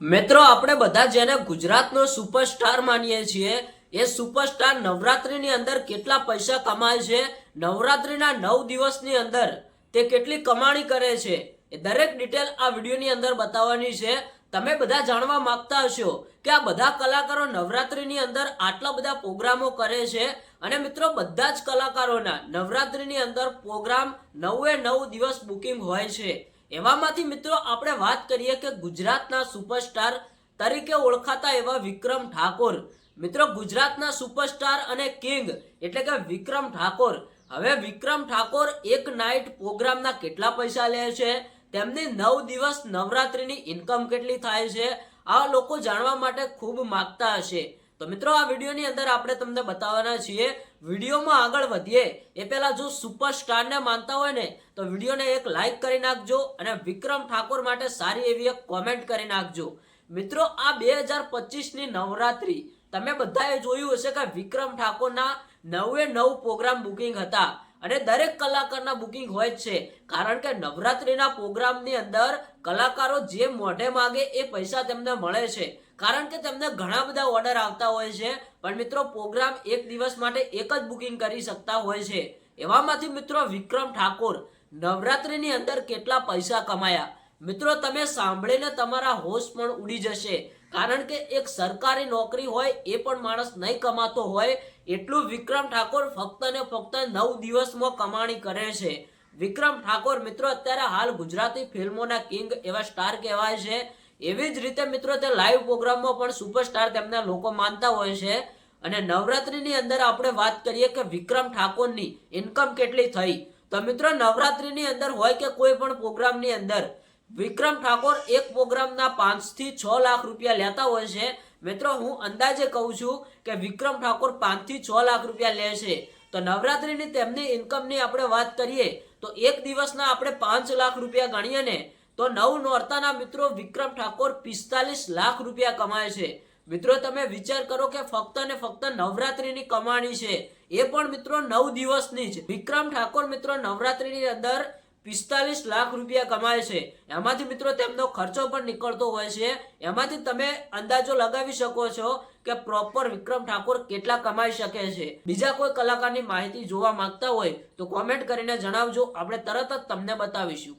મિત્રો, આપણે બધા જેને ગુજરાતનો સુપરસ્ટાર માનીએ છીએ, એ સુપરસ્ટાર નવરાત્રિની અંદર કેટલા પૈસા કમાય છે, નવરાત્રિના નવ દિવસની અંદર તે કેટલી કમાણી કરે છે, એ દરેક ડિટેલ આ વિડીયોની અંદર બતાવવાની છે. તમે બધા જાણવા માંગતા હશો કે આ બધા કલાકારો નવરાત્રિની અંદર આટલા બધા પ્રોગ્રામો કરે છે, અને મિત્રો, બધા જ કલાકારોના નવરાત્રિની અંદર પ્રોગ્રામ નવે નવ દિવસ બુકિંગ હોય છે. એવામાંથી મિત્રો આપણે વાત કરીએ કે ગુજરાતના સુપરસ્ટાર તરીકે ઓળખાતા એવા વિક્રમ ઠાકોર. મિત્રો, ગુજરાતના સુપરસ્ટાર અને કિંગ એટલે કે વિક્રમ ઠાકોર. હવે વિક્રમ ઠાકોર એક નાઇટ પ્રોગ્રામના કેટલા પૈસા લે છે? તેમની નવ દિવસ નવરાત્રિની ઇન્કમ કેટલી થાય છે? આ લોકો જાણવા માટે ખૂબ માગતા હશે. તો મિત્રો, આ વિડીયોની અંદર આપણે તમને બતાવવાના છીએ, વિડીયોમાં આગળ વધીએ. એ પહેલાં જો સુપરસ્ટારને માનતા હોય ને, તો વિડીયોને એક લાઈક કરી નાખજો અને વિક્રમ ઠાકોર માટે સારી એવી એક કોમેન્ટ કરી નાખજો. મિત્રો, આ બે હજાર પચીસની નવરાત્રી, તમે બધાએ જોયું હશે કે વિક્રમ ઠાકોરના નવે નવ પ્રોગ્રામ બુકિંગ હતા. અને દરેક કલાકારના બુકિંગ હોય જ છે. કારણ કે નવરાત્રિના પ્રોગ્રામની અંદર કલાકારો જે મોઢે માગે એ પૈસા તેમને મળે છે. કારણ કે તેમને ઘણા બધા ઓર્ડર આવતા હોય છે, પણ મિત્રો પ્રોગ્રામ એક દિવસ માટે એક જ બુકિંગ કરી શકતા હોય છે. એવામાંથી મિત્રો વિક્રમ ઠાકોર, નવરાત્રિની અંદર કેટલા પૈસા કમાયા? મિત્રો તમે સાંભળીને તમારા હોશ પણ ઉડી જશે. કારણ કે એક સરકારી નોકરી હોય એ પણ માણસ નહીં કમાતો હોય, એટલું વિક્રમ ઠાકોર ફક્ત ને ફક્ત નવ દિવસમાં કમાણી કરે છે. વિક્રમ ઠાકોર, મિત્રો અત્યારે હાલ ગુજરાતી ફિલ્મોના કિંગ એવા સ્ટાર કહેવાય છે. એવી જ રીતે મિત્રો તે લાઈવ પ્રોગ્રામમાં પણ સુપરસ્ટાર તેમના લોકો માનતા હોય છે. અને નવરાત્રિની અંદર આપણે વાત કરીએ કે વિક્રમ ઠાકોરની ઇન્કમ કેટલી થઈ. તો મિત્રો નવરાત્રિની અંદર હોય કે કોઈ પણ પ્રોગ્રામની અંદર, વિક્રમ ઠાકોર એક પ્રોગ્રામના પાંચથી છ લાખ રૂપિયા લેતા હોય છે. મિત્રો હું અંદાજે કહું છું કે વિક્રમ ઠાકોર પાંચથી છ લાખ રૂપિયા લે છે. તો નવરાત્રિની તેમની ઇન્કમની આપણે વાત કરીએ, તો એક દિવસના આપણે પાંચ લાખ રૂપિયા ગણીએ ને તો નવ નોરતાના મિત્રો વિક્રમ ઠાકોર પિસ્તાલીસ લાખ રૂપિયા કમાય છે. મિત્રો, તમે વિચાર કરો કે ફક્ત ને ફક્ત નવરાત્રીની કમાણી છે. એ પણ મિત્રો નવ દિવસની જ. વિક્રમ ઠાકોર મિત્રો નવરાત્રીની અંદર પિસ્તાલીસ લાખ રૂપિયા કમાય છે. એમાંથી મિત્રો તેમનો ખર્ચો પણ નીકળતો હોય છે. એમાંથી તમે અંદાજો લગાવી શકો છો કે પ્રોપર વિક્રમ ઠાકોર કેટલા કમાઈ શકે છે. બીજા કોઈ કલાકારની માહિતી જોવા માંગતા હોય તો કોમેન્ટ કરીને જણાવજો. આપણે તરત જ તમને બતાવીશું.